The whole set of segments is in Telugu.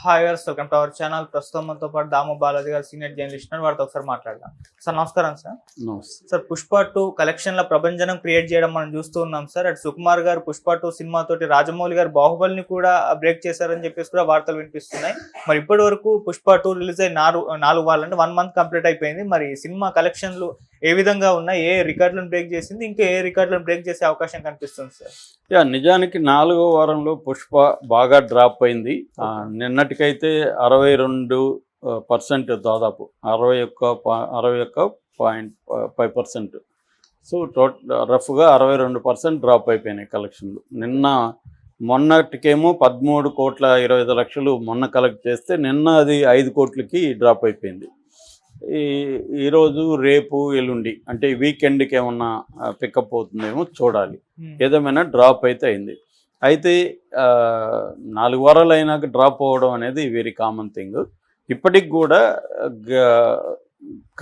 హాయ్ గారు వెల్కమ్ టు అవర్ ఛానల్ ప్రస్తుతం మనతో పాటు దాము బాలాజీ గారు సీనియర్ జర్నలిస్ట్ ఉన్నారు. వారితో ఒకసారి మాట్లాడదాం. సార్ నమస్కారం సార్. సార్ పుష్ప టూ కలెక్షన్ల ప్రభంజనం క్రియేట్ చేయడం మనం చూస్తూ ఉన్నాం సార్. అటు సుకుమార్ గారు పుష్ప టూ సినిమాతోటి రాజమౌళి గారు బాహుబలిని కూడా బ్రేక్ చేశారని చెప్పేసి కూడా వార్తలు వినిపిస్తున్నాయి. మరి ఇప్పటి వరకు పుష్ప టూ రిలీజ్ అయ్యి నాలుగు నాలుగు వాళ్ళంటే వన్ మంత్ కంప్లీట్ అయిపోయింది. మరి సినిమా కలెక్షన్లు ఏ విధంగా ఉన్నాయి ఏ రికార్డులను బ్రేక్ చేసింది ఇంకా ఏ రికార్డులను బ్రేక్ చేసే అవకాశం కనిపిస్తుంది సార్ యా నిజానికి నాలుగో వారంలో పుష్ప బాగా డ్రాప్ అయింది. నిన్నటికైతే అరవై రెండు పర్సెంట్ దాదాపు. అరవై ఒక్క పా- అరవై ఒక్క point five percent so total రఫ్గా అరవై రెండు పర్సెంట్ డ్రాప్ అయిపోయినాయి కలెక్షన్లు నిన్న మొన్నటికేమో పదమూడు కోట్ల ఇరవై ఐదు లక్షలు మొన్న కలెక్ట్ చేస్తే నిన్న అది ఐదు కోట్లకి డ్రాప్ అయిపోయింది. ఈ ఈరోజు రేపు ఎల్లుండి అంటే వీకెండ్కి ఏమన్నా పికప్ అవుతుందేమో చూడాలి. ఏదేమైనా డ్రాప్ అయితే అయింది. అయితే నాలుగు వారాలు అయినాక డ్రాప్ అవ్వడం అనేది వెరీ కామన్ థింగ్ ఇప్పటికి కూడా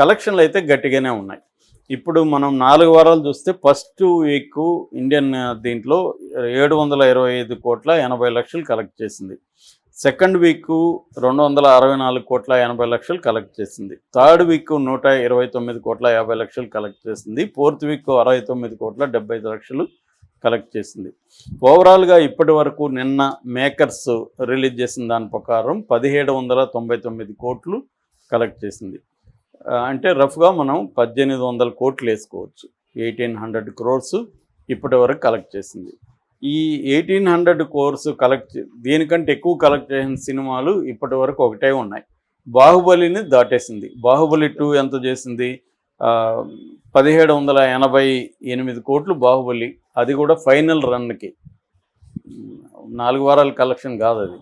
కలెక్షన్లు అయితే గట్టిగానే ఉన్నాయి. ఇప్పుడు మనం నాలుగు వారాలు చూస్తే ఫస్ట్ వీక్ ఇండియన్ దీంట్లో ఏడు వందల ఇరవై ఐదు కోట్ల ఎనభై లక్షలు కలెక్ట్ చేసింది. సెకండ్ వీక్ రెండు వందల అరవై నాలుగు కోట్ల ఎనభై లక్షలు కలెక్ట్ చేసింది. థర్డ్ వీక్ నూట ఇరవై తొమ్మిది కోట్ల యాభై లక్షలు కలెక్ట్ చేసింది. ఫోర్త్ వీక్ అరవై తొమ్మిది కోట్ల డెబ్బై ఐదు లక్షలు కలెక్ట్ చేసింది. ఓవరాల్గా ఇప్పటి వరకు నిన్న మేకర్స్ రిలీజ్ చేసిన దాని ప్రకారం పదిహేడు వందల తొంభై తొమ్మిది కోట్లు కలెక్ట్ చేసింది. అంటే రఫ్గా మనం పద్దెనిమిది వందల కోట్లు వేసుకోవచ్చు. ఎయిటీన్ హండ్రెడ్ క్రోర్స్ ఇప్పటి వరకు కలెక్ట్ చేసింది. ఈ ఎయిటీన్ హండ్రెడ్ కోర్స్ కలెక్ట్ దీనికంటే ఎక్కువ కలెక్ట్ చేసిన సినిమాలు ఇప్పటి వరకు ఒకటే ఉన్నాయి. బాహుబలిని దాటేసింది. బాహుబలి టూ ఎంత చేసింది? పదిహేడు వందల ఎనభై ఎనిమిది కోట్లు బాహుబలి. అది కూడా ఫైనల్ రన్కి. నాలుగు వారాల కలెక్షన్ కాదు అది.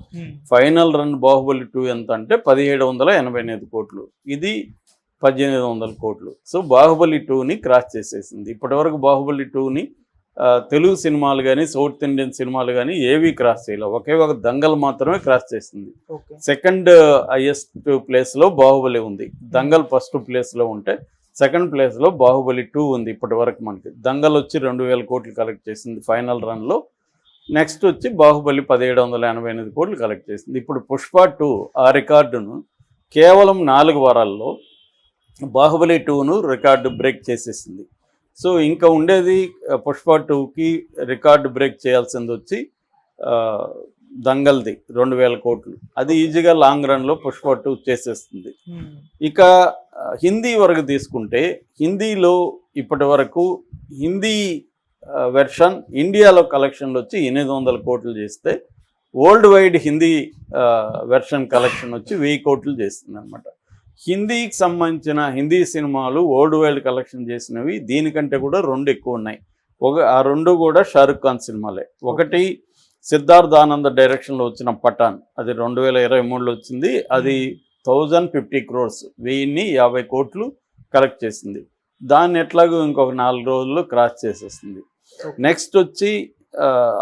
ఫైనల్ రన్ బాహుబలి టూ ఎంత అంటే పదిహేడు వందల ఎనభై ఎనిమిది కోట్లు. ఇది పద్దెనిమిది వందల కోట్లు. సో బాహుబలి టూని క్రాస్ చేసేసింది. ఇప్పటివరకు బాహుబలి టూని తెలుగు సినిమాలు కానీ సౌత్ ఇండియన్ సినిమాలు కానీ ఏవి క్రాస్ చేయలేవు. ఒకే ఒక దంగల్ మాత్రమే క్రాస్ చేసింది. సెకండ్ హైయెస్ట్ ప్లేస్లో బాహుబలి ఉంది. దంగల్ ఫస్ట్ ప్లేస్లో ఉంటే సెకండ్ ప్లేస్లో బాహుబలి టూ ఉంది ఇప్పటి వరకు మనకి. దంగల్ వచ్చి రెండు వేల కోట్లు కలెక్ట్ చేసింది ఫైనల్ రన్లో నెక్స్ట్ వచ్చి బాహుబలి పదిహేడు వందల ఎనభై ఎనిమిది కోట్లు కలెక్ట్ చేసింది. ఇప్పుడు పుష్ప టూ ఆ రికార్డును కేవలం నాలుగు వారాల్లో బాహుబలి టూను రికార్డు బ్రేక్ చేసేసింది. సో ఇంకా ఉండేది పుష్ప టూకి రికార్డు బ్రేక్ చేయాల్సింది వచ్చి దంగల్ది రెండు వేల కోట్లు. అది ఈజీగా లాంగ్ రన్లో పుష్ప టూ చేసేస్తుంది. ఇక హిందీ వరకు తీసుకుంటే హిందీలో ఇప్పటి వరకు హిందీ వెర్షన్ ఇండియాలో కలెక్షన్లు వచ్చి ఎనిమిది వందల కోట్లు చేస్తే world wide Hindi version collection వచ్చి వెయ్యి కోట్లు చేస్తుంది అనమాట హిందీకి సంబంధించిన హిందీ సినిమాలు వరల్డ్ వైడ్ కలెక్షన్ చేసినవి దీనికంటే కూడా రెండు ఎక్కువ ఉన్నాయి. ఒక ఆ రెండు కూడా షారుఖ్ ఖాన్ సినిమాలే. ఒకటి సిద్ధార్థ్ ఆనంద్ డైరెక్షన్లో వచ్చిన పఠాన్. అది రెండు వేల ఇరవై మూడులో వచ్చింది. అది థౌజండ్ ఫిఫ్టీ క్రోర్స్ వెయ్యిన్ని యాభై కోట్లు కలెక్ట్ చేసింది. దాన్ని ఎట్లాగో ఇంకొక నాలుగు రోజుల్లో క్రాస్ చేసేస్తుంది నెక్స్ట్ వచ్చి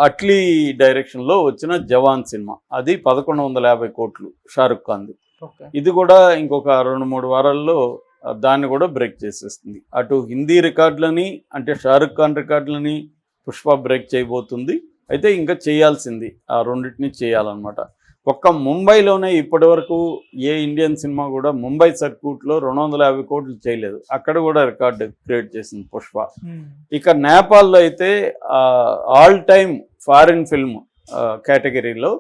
అట్లీ డైరెక్షన్లో వచ్చిన జవాన్ సినిమా. అది పదకొండు వందల యాభై కోట్లు షారుఖ్ ఖాన్ది. ఇది కూడా ఇంకొక రెండు మూడు వారాల్లో దాన్ని కూడా బ్రేక్ చేసేస్తుంది. అటు హిందీ రికార్డులని అంటే షారుఖ్ ఖాన్ రికార్డులని పుష్ప బ్రేక్ చేయబోతుంది. అయితే ఇంకా చేయాల్సింది ఆ రెండింటిని చేయాలన్నమాట. ఒక్క ముంబైలోనే ఇప్పటి వరకు ఏ ఇండియన్ సినిమా కూడా ముంబై సర్క్యూట్లో రెండు వందల యాభై కోట్లు చేయలేదు. అక్కడ కూడా రికార్డు క్రియేట్ చేసింది పుష్ప. ఇక నేపాల్లో అయితే ఆల్ టైమ్ ఫారిన్ ఫిల్మ్ కేటగిరీలో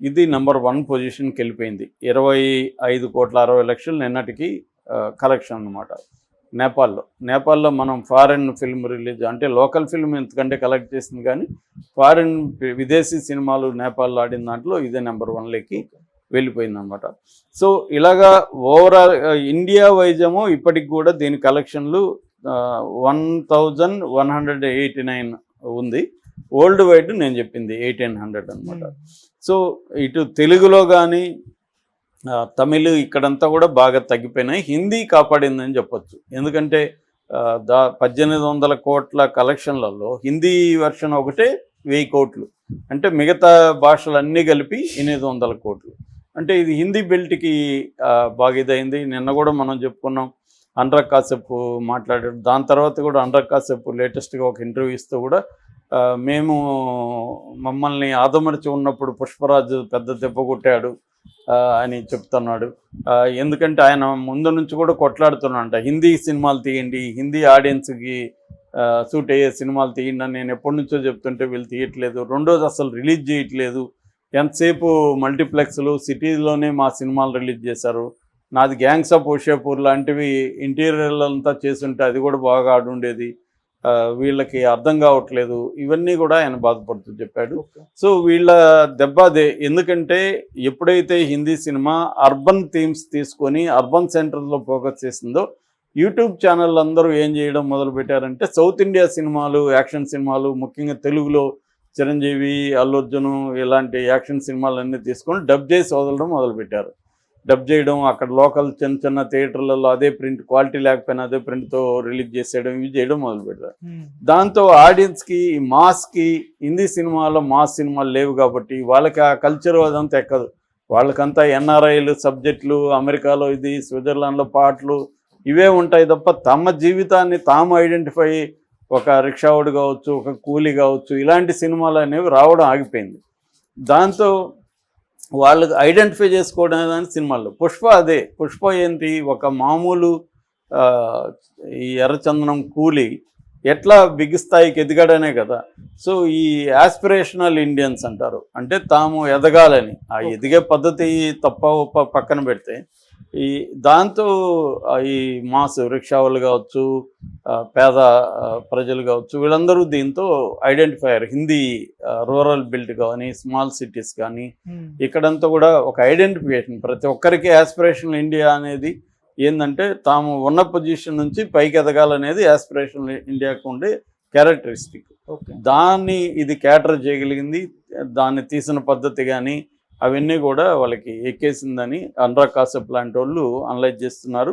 ఇది నెంబర్ వన్ పొజిషన్కి వెళ్ళిపోయింది ఇరవై ఐదు కోట్ల అరవై లక్షలు నిన్నటికి కలెక్షన్ అన్నమాట. నేపాల్లో. నేపాల్లో మనం ఫారిన్ ఫిల్మ్ రిలీజ్ అంటే లోకల్ ఫిల్మ్ ఎంతకంటే కలెక్ట్ చేసింది కానీ ఫారిన్ విదేశీ సినిమాలు నేపాల్లో ఆడిన దాంట్లో ఇదే నెంబర్ వన్లోకి వెళ్ళిపోయింది అనమాట సో ఇలాగా ఓవరాల్ ఇండియా వైజ్ ఇప్పటికి కూడా దీని కలెక్షన్లు one thousand one hundred eighty nine ఉంది. వరల్డ్ వైడ్ నేను చెప్పింది ఎయిటీన్ హండ్రెడ్ అనమాట సో ఇటు తెలుగులో కానీ తమిళ్ ఇక్కడంతా కూడా బాగా తగ్గిపోయినాయి. హిందీ కాపాడిందని చెప్పొచ్చు. ఎందుకంటే దా పద్దెనిమిది వందల కోట్ల కలెక్షన్లలో హిందీ వెర్షన్ ఒకటే వెయ్యి కోట్లు. అంటే మిగతా భాషలన్నీ కలిపి ఎనిమిది వందల కోట్లు. అంటే ఇది హిందీ బెల్ట్కి ఆ, బాగా ఇదైంది. నిన్న కూడా మనం చెప్పుకున్నాం. అనురాగ్ కాశ్యప్ మాట్లాడాడు. దాని తర్వాత కూడా అనురాగ్ కాశ్యప్ లేటెస్ట్గా ఒక ఇంటర్వ్యూ ఇస్తూ కూడా మేము మమ్మల్ని ఆదమరిచి ఉన్నప్పుడు పుష్పరాజు పెద్ద దెబ్బ కొట్టాడు అని చెప్తున్నాడు. ఎందుకంటే ఆయన ముందు నుంచి కూడా కొట్లాడుతున్నాడంట హిందీ సినిమాలు తీయండి హిందీ ఆడియన్స్కి సూట్ అయ్యే సినిమాలు తీయండి అని నేను ఎప్పటి నుంచో చెప్తుంటే వీళ్ళు తీయట్లేదు. రెండోది అసలు రిలీజ్ చేయట్లేదు. ఎంతసేపు మల్టీప్లెక్స్లు సిటీలోనే మా సినిమాలు రిలీజ్ చేశారు. నాది గ్యాంగ్స్ ఆఫ్ ఓషాపూర్ లాంటివి ఇంటీరియర్లంతా చేస్తుంటే అది కూడా బాగా ఆడుండేది. వీళ్ళకి అర్థం కావట్లేదు. ఇవన్నీ కూడా ఆయన బాధపడుతూ చెప్పాడు. సో వీళ్ళ దెబ్బ అదే. ఎందుకంటే ఎప్పుడైతే హిందీ సినిమా అర్బన్ థీమ్స్ తీసుకొని అర్బన్ సెంటర్లో ఫోకస్ చేసిందో యూట్యూబ్ ఛానల్ అందరూ ఏం చేయడం మొదలు పెట్టారంటే సౌత్ ఇండియా సినిమాలు యాక్షన్ సినిమాలు ముఖ్యంగా తెలుగులో చిరంజీవి అల్లు అర్జున్ ఇలాంటి యాక్షన్ సినిమాలన్నీ తీసుకొని డబ్ చేసి వదలడం మొదలుపెట్టారు. డబ్ చేయడం అక్కడ లోకల్ చిన్న చిన్న థియేటర్లలో అదే ప్రింట్ క్వాలిటీ లేకపోయినా అదే ప్రింట్తో రిలీజ్ చేసేయడం ఇవి చేయడం మొదలు పెట్టారు దాంతో ఆడియన్స్కి మాస్కి హిందీ సినిమాలో మాస్ సినిమాలు లేవు కాబట్టి వాళ్ళకి ఆ కల్చర్ అదంతా ఎక్కదు. వాళ్ళకంతా ఎన్ఆర్ఐలు సబ్జెక్టులు అమెరికాలో ఇది స్విట్జర్లాండ్లో పాటలు ఇవే ఉంటాయి తప్ప తమ జీవితాన్ని తాము ఐడెంటిఫై ఒక రిక్షావుడు కావచ్చు ఒక కూలీ కావచ్చు ఇలాంటి సినిమాలు అనేవి రావడం ఆగిపోయింది. దాంతో వాళ్ళు ఐడెంటిఫై చేసుకోవడం సినిమాల్లో. పుష్ప అదే. పుష్ప ఏంటి? ఒక మామూలు ఈ ఎర్రచందనం కూలి ఎట్లా బిగ్ స్థాయికి ఎదిగాడనే కదా. సో ఈ ఆస్పిరేషనల్ ఇండియన్స్ అంటారు. అంటే తాము ఎదగాలని. ఆ. ఎదిగే పద్ధతి తప్ప పక్కన పెడితే ఈ దాంతో ఈ మాస్ రిక్షా వాళ్ళు కావచ్చు పేద ప్రజలు కావచ్చు వీళ్ళందరూ దీంతో ఐడెంటిఫై అయ్యారు హిందీ రూరల్ బిల్డ్ కానీ స్మాల్ సిటీస్ కానీ ఇక్కడంతా కూడా ఒక ఐడెంటిఫికేషన్. ప్రతి ఒక్కరికి ఆస్పిరేషనల్ ఇండియా అనేది ఏంటంటే తాము ఉన్న పొజిషన్ నుంచి పైకి ఎదగాలనేది ఆస్పిరేషనల్ ఇండియాకు ఉండే క్యారెక్టరిస్టిక్. ఓకే. దాన్ని ఇది క్యాటర్ చేయగలిగింది దాన్ని తీసిన పద్ధతి కానీ అవన్నీ కూడా వాళ్ళకి ఎక్కేసిందని అనురాగ్ కాశ్యప్ లాంటి వాళ్ళు అనలైజ్ చేస్తున్నారు.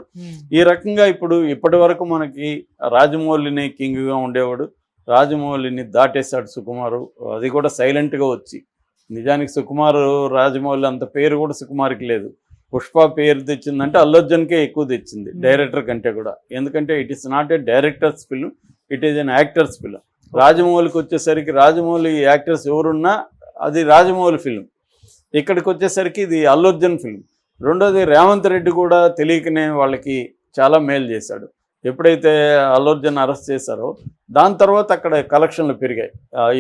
ఈ రకంగా ఇప్పుడు ఇప్పటి వరకు మనకి రాజమౌళిని కింగ్గా ఉండేవాడు. రాజమౌళిని దాటేశాడు సుకుమారు. అది కూడా సైలెంట్గా వచ్చి. నిజానికి సుకుమారు రాజమౌళి అంత పేరు కూడా సుకుమార్కి లేదు. పుష్ప పేరు తెచ్చిందంటే అల్లు అర్జున్కే ఎక్కువ తెచ్చింది Hmm. డైరెక్టర్ కంటే కూడా. ఎందుకంటే it is not a director's film it is an actor's film రాజమౌళికి వచ్చేసరికి రాజమౌళి యాక్టర్స్ ఎవరున్నా అది రాజమౌళి ఫిల్మ్ ఇక్కడికి వచ్చేసరికి ఇది అర్జున్ ఫిల్మ్ రెండోది రేవంత్ రెడ్డి కూడా తెలియకనే వాళ్ళకి చాలా మేలు చేశాడు. ఎప్పుడైతే అర్జున్ అరెస్ట్ చేశారో దాని తర్వాత అక్కడ కలెక్షన్లు పెరిగాయి.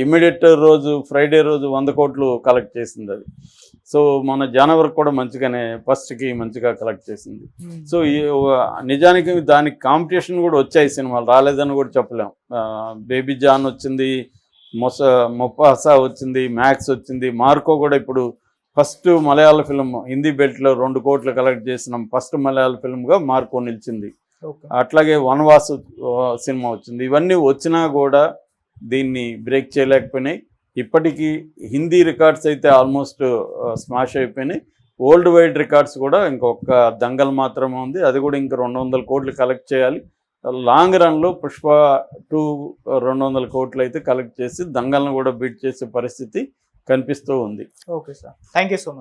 ఇమ్మీడియట్ రోజు ఫ్రైడే రోజు వంద కోట్లు కలెక్ట్ చేసింది అది. సో మన జనవరి కూడా మంచిగానే ఫస్ట్కి మంచిగా కలెక్ట్ చేసింది. సో ఈ నిజానికి దానికి కాంపిటీషన్ కూడా వచ్చాయి సినిమాలు. రాలేదని కూడా చెప్పలేం. బేబీ జాన్ వచ్చింది మొస మొపాసా వచ్చింది మ్యాక్స్ వచ్చింది మార్కో కూడా ఇప్పుడు ఫస్ట్ మలయాళ ఫిల్మ్ హిందీ బెల్ట్లో రెండు కోట్లు కలెక్ట్ చేసిన. ఫస్ట్ మలయాళ ఫిల్మ్గా మార్కో నిలిచింది. అట్లాగే వనవాసు సినిమా వచ్చింది. ఇవన్నీ వచ్చినా కూడా దీన్ని బ్రేక్ చేయలేకపోయినాయి. ఇప్పటికీ హిందీ రికార్డ్స్ అయితే ఆల్మోస్ట్ స్మాష్ అయిపోయినాయి. వరల్డ్ వైడ్ రికార్డ్స్ కూడా ఇంకొక దంగల్ మాత్రమే ఉంది. అది కూడా ఇంకా రెండు వందల కోట్లు కలెక్ట్ చేయాలి. లాంగ్ రన్లో పుష్ప టూ రెండు వందల కోట్లు అయితే కలెక్ట్ చేసి దంగల్ని కూడా బీట్ చేసే పరిస్థితి కనిపిస్తూ ఉంది. Okay sir thank you so much